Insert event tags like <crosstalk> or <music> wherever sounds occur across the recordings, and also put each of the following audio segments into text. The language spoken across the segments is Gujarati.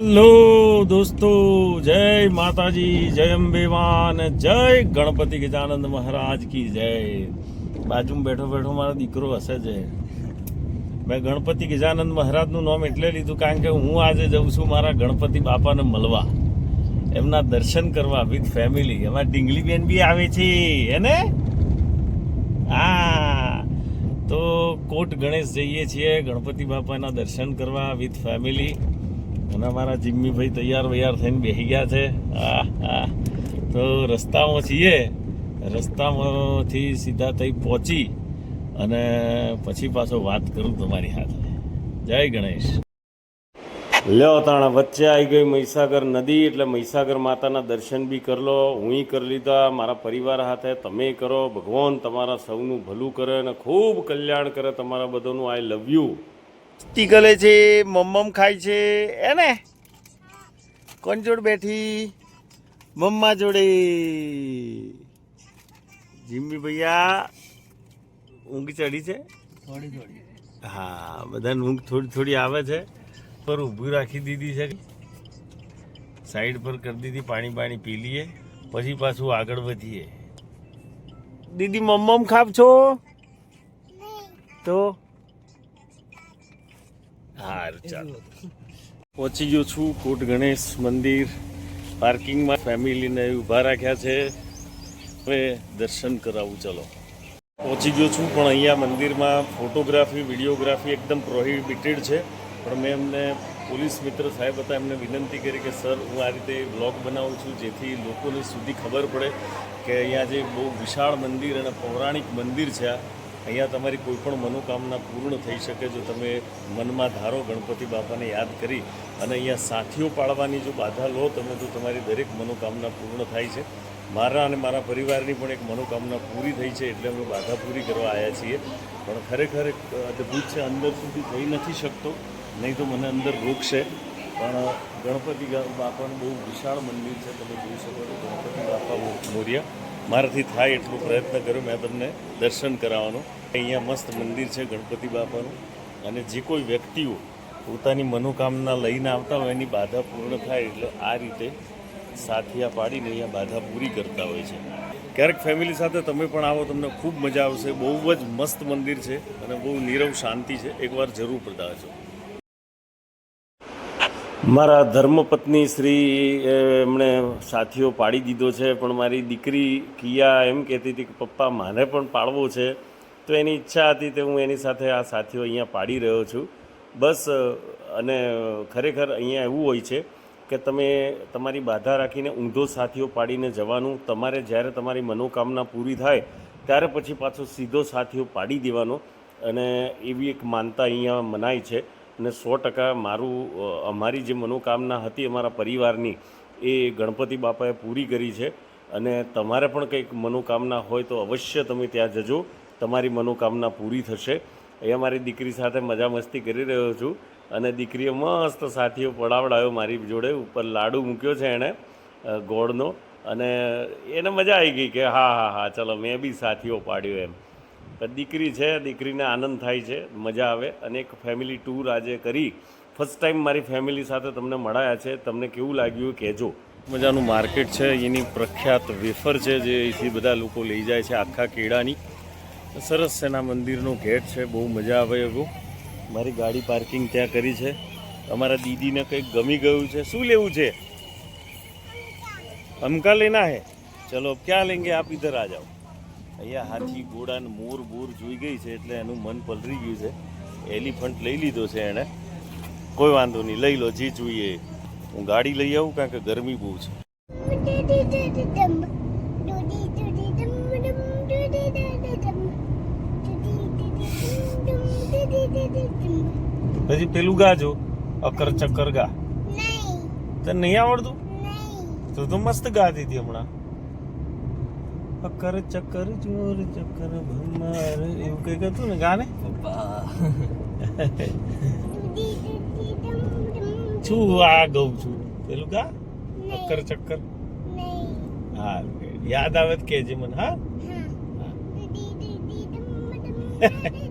હેલો દોસ્તો, જય માતાજી, જય અંબેવાન જય ગણપતિ ગજાનંદ મહારાજ કી જય. બાજુમાં બેઠો બેઠો મારો દીકરો હશે છે મેં ગણપતિ ગજાનંદ મહારાજનું નામ એટલે લીધું કારણ કે હું આજે જઉં છું મારા ગણપતિ બાપાને મળવા. એમના દર્શન કરવા વિથ ફેમિલી. એમાં ડીંગલીબેન બી આવે છે હેને હા. તો કોટ ગણેશ જઈએ છીએ ગણપતિ બાપાના દર્શન કરવા વિથ ફેમિલી. અને અમારા જીમ્મીભાઈ તૈયાર વૈયાર થઈને બેસી ગયા છે. તો રસ્તામાં છીએ. રસ્તામાંથી સીધા થઈ પહોંચી અને પછી પાછો વાત કરું તમારી સાથે. જય ગણેશ. લ્યો તાણા, વચ્ચે આવી ગઈ મહીસાગર નદી, એટલે મહીસાગર માતાના દર્શન બી કરલો હું કરી લીધા, મારા પરિવાર હાથે તમે કરો, ભગવાન તમારા સૌનું ભલું કરે અને ખૂબ કલ્યાણ કરે તમારા બધાનું. આઈ લવ યુ કરે છે મમ્મમ ખાય છે એને કોણ જોડ બેઠી? મમ્મા જોડે. જીમ્મી ભૈયા ઊંઘ ચડી છે? થોડી થોડી. હા બધાને ઊંઘ થોડી થોડી આવે છે પર ઊભી રાખી દીધી છે. સાઈડ પર કરી દીધી પાણી પાણી પી લઈએ પછી પાછું આગળ વધીએ. દીદી મમ્મમ ખાવ છો? તો? હારું ચાલો. પહોંચી ગયો છું કોટ ગણેશ મંદિર. પાર્કિંગમાં ફેમિલીને ઊભા રાખ્યા છે. હવે દર્શન કરાવું ચલો. પહોંચી ગયો છું પણ અહીંયા મંદિરમાં ફોટોગ્રાફી વિડીયોગ્રાફી એકદમ પ્રોહિબિટેડ છે. પણ મેં એમને પોલીસ મિત્ર સાહેબ હતા એમને વિનંતી કરી કે સર હું આ રીતે બ્લોગ બનાવું છું જેથી લોકોને સુધી ખબર પડે કે અહીંયા જે બહુ વિશાળ મંદિર અને પૌરાણિક મંદિર છે આ. અહીંયા તમારી કોઈ પણ મનોકામના પૂર્ણ થઈ શકે જો તમે મનમાં ધારો ગણપતિ બાપાને યાદ કરી અને અહીંયા સાથીઓ પાળવાની જો બાધા લો, તમે તો તમારી દરેક મનોકામના પૂર્ણ થાય છે. મારા અને મારા પરિવારની પણ એક મનોકામના પૂરી થઈ છે એટલે અમે બાધા પૂરી કરવા આવ્યા છીએ. પણ ખરેખર એક અદ્ભુત છે, અંદર સુધી જઈ નથી શકતો, નહીં તો મને અંદર રોકશે. પણ ગણપતિ બાપાનું બહુ વિશાળ મંદિર છે, તમે જોઈ શકો છો, ગણપતિ બાપા મોર્યા. મારાથી થાય એટલો પ્રયત્ન કર્યો, મેં તમને દર્શન કરાવવાનો. અહીંયા મસ્ત મંદિર છે ગણપતિ બાપાનું. અને જે કોઈ વ્યક્તિઓ પોતાની મનોકામના લઈને આવતા હોય, એની બાધા પૂર્ણ થાય એટલે આ રીતે સાથિયા પાડીને અહીંયા બાધા પૂરી કરતા હોય છે. ક્યારેક ફેમિલી સાથે તમે પણ આવો, તમને ખૂબ મજા આવશે. બહુ જ મસ્ત મંદિર છે અને બહુ નીરવ શાંતિ છે. એકવાર જરૂર પધારજો. મારા ધર્મપત્ની શ્રી એમણે સાથીઓ પાડી દીધો છે, પણ મારી દીકરી કિયા એમ કહેતી હતી કે, પપ્પા, મારે પણ પાડવો છે. તો એની ઈચ્છા હતી તે હું એની સાથે આ સાથીઓ અહીંયા પાડી રહ્યો છું. બસ અને ખરેખર અહીંયા એવું હોય છે કે તમે તમારી બાધા રાખીને ઊંધો સાથીઓ પાડીને જવાનું, તમારે જ્યારે તમારી મનોકામના પૂરી થાય, ત્યારે પછી પાછો સીધો સાથીઓ પાડી દેવાનો. અને એવી એક માનતા અહીંયા મનાય છે. અને સો ટકા મારું અમારી જે મનોકામના હતી અમારા પરિવારની, એ ગણપતિ બાપાએ પૂરી કરી છે. અને તમારે પણ કંઈક મનોકામના હોય તો અવશ્ય તમે ત્યાં જજો. તમારી મનોકામના પૂરી થશે. અહીંયા મારી દીકરી સાથે મજા મસ્તી કરી રહ્યો છું. અને દીકરીએ મસ્ત સાથીઓ પડાવડાયો મારી જોડે. ઉપર લાડુ મૂક્યો છે એણે ગોળનો. અને એને મજા આવી ગઈ કે હા હા હા, ચલો મેં બી સાથીઓ પાડ્યો એમ. દીકરી છે, દીકરીને આનંદ થાય છે, મજા આવે અને એક ફેમિલી ટૂર આજે કરી. ફર્સ્ટ ટાઈમ મારી ફેમિલી સાથે તમને મળાયા છે, તમને કેવું લાગ્યું કહેજો. મજાનું માર્કેટ છે, એની પ્રખ્યાત વેફર છે, જે અહીંથી બધા લોકો લઈ જાય છે આખા કેળાની. સરસ એના મંદિરનો ગેટ છે, બહુ મજા આવે એવું. મારી ગાડી પાર્કિંગ ત્યાં કરી છે. અમારા દીદીને કંઈક ગમી ગયું છે. શું લેવું છે? અમકા લેના હે? ચલો, ક્યાં લેંગે આપ ઇધર આ જાઓ. અહીંયા હાથી ઘોડા ને મોર બોર જોઈ ગઈ છે એટલે એનું મન પલરી ગયું છે. એલિફન્ટ લઈ લીધો છે એણે. કોઈ વાંધો નહીં લઈ લો જે જોઈએ. હું ગાડી લઈ આવું કારણ કે ગરમી બહુ છે. પછી પેલું ગાજો અકર ચક્કર ગા. તને નહીં આવડતું? તો તો મસ્ત ગાતી હતી હમણાં. અકર ચક્કર ચોર ચક્કર ભમાર. એવું કંઈક હતું ને ગાને? છું આ ગઉં છું. પેલું ગા? અકર ચક્કર હા યાદ આવે તો કહેજે મને હા. <laughs>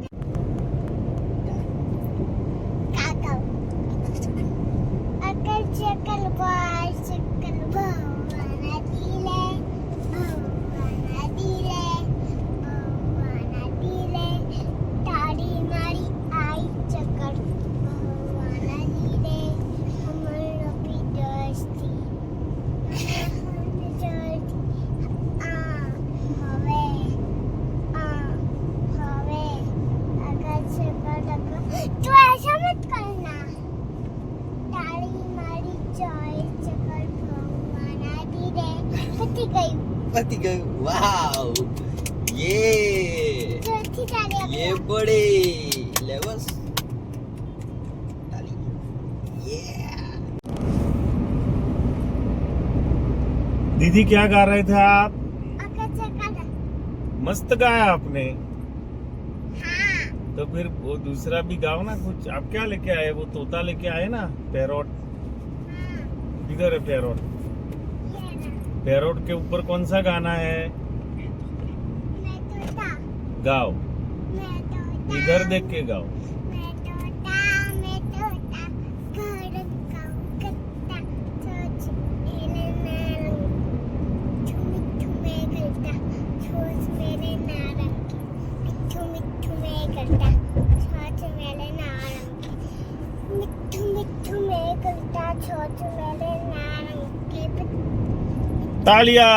પતી ગયું પતી ગયું વાવ યે ચોથી તાળી ये આપો. बड़े लेवल्स ताली ये दीदी क्या गा रहे थे आप આગળ છે કડક मस्त गाया आपने હા तो फिर वो दूसरा भी गाओ ना कुछ आप क्या लेके आए वो तोता लेके आए ना पैरोट હા इधर है पैरोट ये ना पैरोट के ऊपर कौन सा गाना है? गाओ। इधर देख के गाओ। मैं तालिया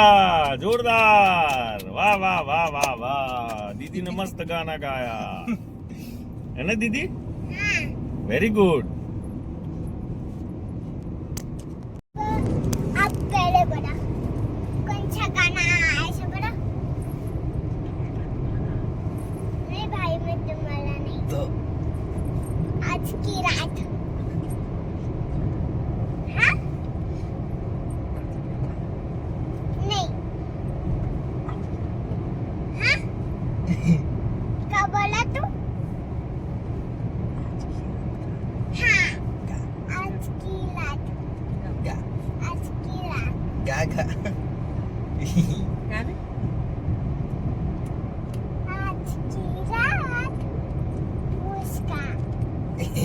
जोरदार। वाह वाह वाह वाह वाह। दीदी ने मस्त गाना गाया। है ना दीदी? हाँ वेरी गुड अब पहले बड़ा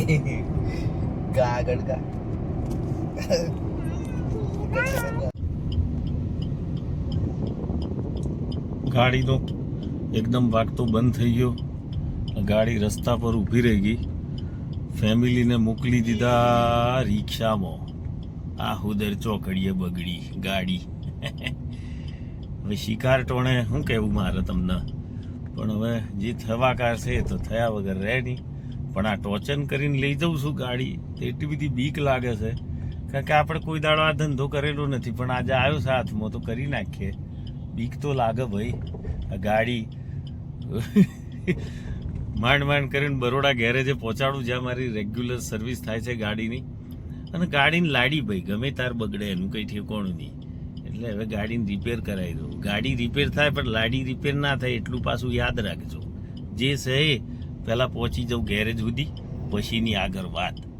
ગાગડ કા ગાડીનો એકદમ વાગતો બંધ થઈ ગયો. ગાડી રસ્તા પર ઊભી રહી ગઈ. ફેમિલીને મોકલી દીધા રિક્ષામાં. આ હુદર ચોકડીએ બગડી ગાડી. હવે શિકાર ટોણે શું કહેવું મારે તમને? પણ હવે જે થવાકાર છે એ તો થયા વગર રહે નહીં. પણ આ ટોચન કરીને લઈ જઉં છું ગાડી એટલી બધી બીક લાગે છે. કારણ કે આપણે કોઈ દાડો આ ધંધો કરેલો નથી, પણ આજે આવ્યો છે હાથમાં, તો કરી નાખીએ. બીક તો લાગે ભાઈ. આ ગાડી <laughs> માંડ માંડ કરીને બરોડા ગેરેજે પહોંચાડું, જ્યાં મારી રેગ્યુલર સર્વિસ થાય છે ગાડીની. અને ગાડીની લાડી ભાઈ, ગમે તાર બગડે, એનું કંઈ ઠેકોણું નહીં. એટલે હવે ગાડીને રિપેર કરાવી દઉં. ગાડી રિપેર થાય, પણ લાડી રિપેર ના થાય, એટલું પાછું યાદ રાખજો. જે છે એ પહેલાં પહોંચી જાઉં ગેરેજ સુધી પછીની આગળ વાત.